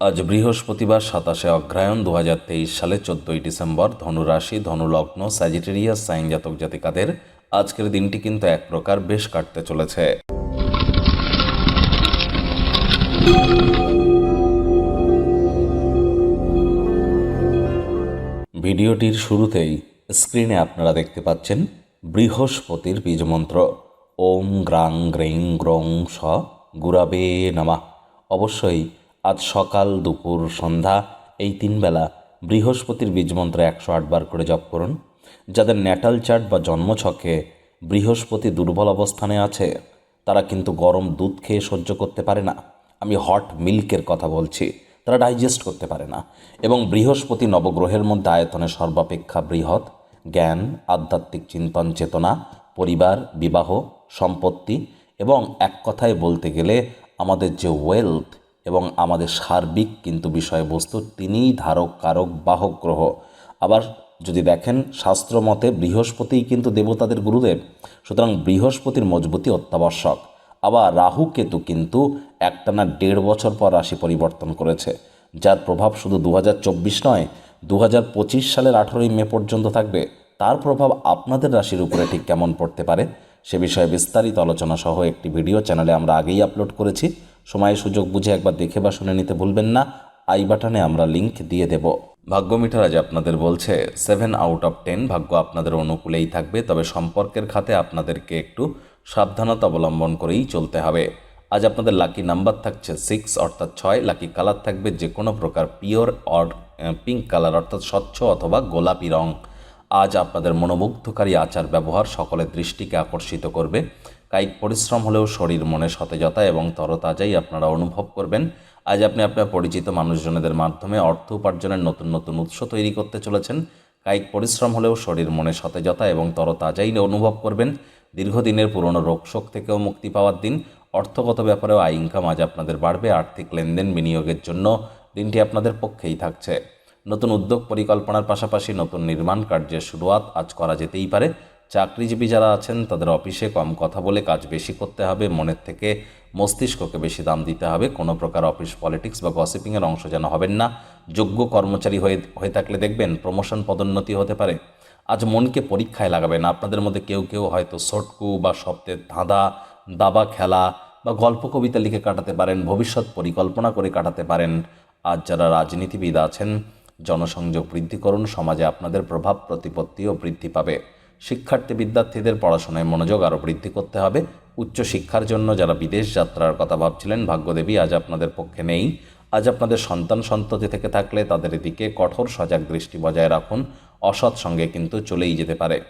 আজ বৃহস্পতিবার সাতাশে অগ্রায়ণ দু হাজার তেইশ সালে চোদ্দই ডিসেম্বর ধনুরাশি, ধনুলগ্ন স্যাজিটেরিয়াস সাইন জাতক জাতিকাদের আজকের দিনটি কিন্তু এক প্রকার বেশ কাটতে চলেছে। ভিডিওটির শুরুতেই স্ক্রিনে আপনারা দেখতে পাচ্ছেন বৃহস্পতির বীজমন্ত্র। ওম গ্রাং গ্রেং গ্রং স গুরাবে নামা। অবশ্যই আজ সকাল দুপুর সন্ধ্যা, এই তিন বেলা বৃহস্পতির বীজমন্ত্র একশো আটবার করে জপ করুন। যাদের ন্যাটাল চার্ট বা জন্মছকে বৃহস্পতি দুর্বল অবস্থানে আছে, তারা কিন্তু গরম দুধ খেয়ে সহ্য করতে পারে না। আমি হট মিল্কের কথা বলছি, তারা ডাইজেস্ট করতে পারে না। এবং বৃহস্পতি নবগ্রহের মধ্যে আয়তনে সর্বাপেক্ষা বৃহৎ, জ্ঞান, আধ্যাত্মিক চিন্তন চেতনা, পরিবার, বিবাহ, সম্পত্তি এবং এক কথায় বলতে গেলে আমাদের যে ওয়েলথ এবং আমাদের সার্বিক কিন্তু বিষয়বস্তু তিনিই ধারক, কারক, বাহক গ্রহ। আবার যদি দেখেন শাস্ত্র মতে বৃহস্পতিই কিন্তু দেবতাদের গুরুদেব, সুতরাং বৃহস্পতির মজবুতি অত্যাবশ্যক। আবার রাহু কেতু কিন্তু একটানা দেড় বছর পর রাশি পরিবর্তন করেছে, যার প্রভাব শুধু দু নয় দু সালের আঠেরোই মে পর্যন্ত থাকবে। তার প্রভাব আপনাদের রাশির উপরে ঠিক কেমন পড়তে পারে, সে বিষয়ে বিস্তারিত আলোচনা সহ একটি ভিডিও চ্যানেলে আমরা আগেই আপলোড করেছি। সময় সুযোগ বুঝে একবার দেখে বা শুনে নিতে ভুলবেন না। আই বাটনে আমরা লিংক দিয়ে দেব। ভাগ্য মিটার আজ আপনাদের বলছে, সেভেন আউট অফ টেন ভাগ্য আপনাদের অনুকূলেই থাকবে, তবে সম্পর্কের খাতে আপনাদেরকে একটু সাবধানতা অবলম্বন করেই চলতে হবে। আজ আপনাদের লাকি নাম্বার থাকছে সিক্স, অর্থাৎ ছয়। লাকি কালার থাকবে যে কোনো প্রকার পিওর অর পিঙ্ক কালার, অর্থাৎ স্বচ্ছ অথবা গোলাপি রং। আজ আপনাদের মনোমুগ্ধকারী আচার ব্যবহার সকলের দৃষ্টিকে আকর্ষিত করবে। কায়িক পরিশ্রম হলেও শরীর মনে সতেজতা এবং তরতাজাই আপনারা অনুভব করবেন। আজ আপনি আপনার পরিচিত মানুষজনদের মাধ্যমে অর্থ উপার্জনের নতুন নতুন উৎস তৈরি করতে চলেছেন। কায়িক পরিশ্রম হলেও শরীর মনে সতেজতা এবং তরতাজাই অনুভব করবেন। দীর্ঘদিনের পুরনো রোগশোক থেকেও মুক্তি পাওয়ার দিন। অর্থগত ব্যাপারেও আয় ইনকাম আজ আপনাদের বাড়বে। আর্থিক লেনদেন বিনিয়োগের জন্য দিনটি আপনাদের পক্ষেই থাকছে। নতুন উদ্যোগ পরিকল্পনার পাশাপাশি নতুন নির্মাণ কার্যের শুরুয়াত আজ করা যেতেই পারে। চাকরিজীবী যারা আছেন, তাদের অফিসে কম কথা বলে কাজ বেশি করতে হবে, মনের থেকে মস্তিষ্ককে বেশি দাম দিতে হবে। কোনো প্রকার অফিস পলিটিক্স বা গসিপিংয়ের অংশ যেন হবেন না। যোগ্য কর্মচারী হয়ে হয়ে থাকলে দেখবেন প্রমোশন পদোন্নতি হতে পারে। আজ মনকে পরীক্ষায় লাগাবেন আপনাদের মধ্যে কেউ কেউ হয়তো সটকু বা শব্দের ধাঁধা, দাবা খেলা বা গল্প কবিতা লিখে কাটাতে পারেন, ভবিষ্যৎ পরিকল্পনা করে কাটাতে পারেন। আজ যারা রাজনীতিবিদ আছেন, জনসংযোগ বৃদ্ধি করুন, সমাজে আপনাদের প্রভাব, প্রতিপত্তিও বৃদ্ধি পাবে। শিক্ষার্থী বিদ্যার্থীদের পড়াশোনায় মনোযোগ আরও বৃদ্ধি করতে হবে। উচ্চ শিক্ষার জন্য যারা বিদেশ যাত্রার কথা ভাবছিলেন, ভাগ্যদেবী আজ আপনাদের পক্ষে নেই। আজ আপনাদের সন্তান সন্ততি থেকে থাকলে তাদের দিকে কঠোর সজাগ দৃষ্টি বজায় রাখুন। অসৎ সঙ্গে কিন্তু চলেই যেতে পারে।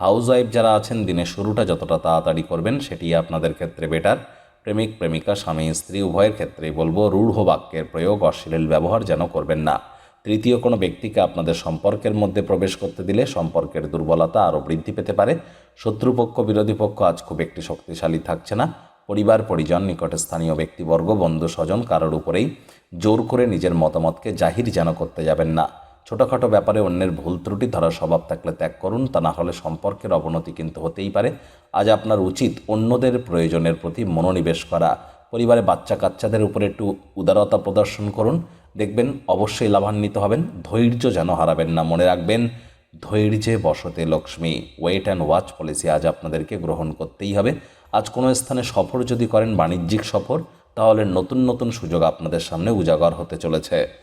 হাউস ওয়াইফ যারা আছেন, দিনের শুরুটা যতটা তাড়াতাড়ি করবেন, সেটি আপনাদের ক্ষেত্রে বেটার। প্রেমিক, প্রেমিকা, স্বামী, স্ত্রী, উভয়ের ক্ষেত্রেই বলব, রূঢ় বাক্যের প্রয়োগ, অশ্লীল ব্যবহার যেন করবেন না। তৃতীয় কোনো ব্যক্তিকে আপনাদের সম্পর্কের মধ্যে প্রবেশ করতে দিলে সম্পর্কের দুর্বলতা আরও বৃদ্ধি পেতে পারে। শত্রুপক্ষ, বিরোধী পক্ষ আজ খুব একটি শক্তিশালী থাকছে না। পরিবার, পরিজন, নিকটে স্থানীয় ব্যক্তিবর্গ, বন্ধু, স্বজন কারোর উপরেই জোর করে নিজের মতামতকে জাহির যেন করতে যাবেন না। ছোটোখাটো ব্যাপারে অন্যের ভুল ত্রুটি ধরার স্বভাব থাকলে ত্যাগ করুন, তা না হলে সম্পর্কের অবনতি কিন্তু হতেই পারে। আজ আপনার উচিত অন্যদের প্রয়োজনের প্রতি মনোনিবেশ করা। পরিবারে বাচ্চা কাচ্চাদের উপরে একটু উদারতা প্রদর্শন করুন। দেখবেন অবশ্যই লাভান্বিত হবেন, ধৈর্য যেন হারাবেন না। মনে রাখবেন, ধৈর্যে বসতে লক্ষ্মী। ওয়েট অ্যান্ড ওয়াচ পলিসি আজ আপনাদেরকে গ্রহণ করতেই হবে। আজ কোনো স্থানে সফর যদি করেন, বাণিজ্যিক সফর, তাহলে নতুন নতুন সুযোগ আপনাদের সামনে উজাগর হতে চলেছে।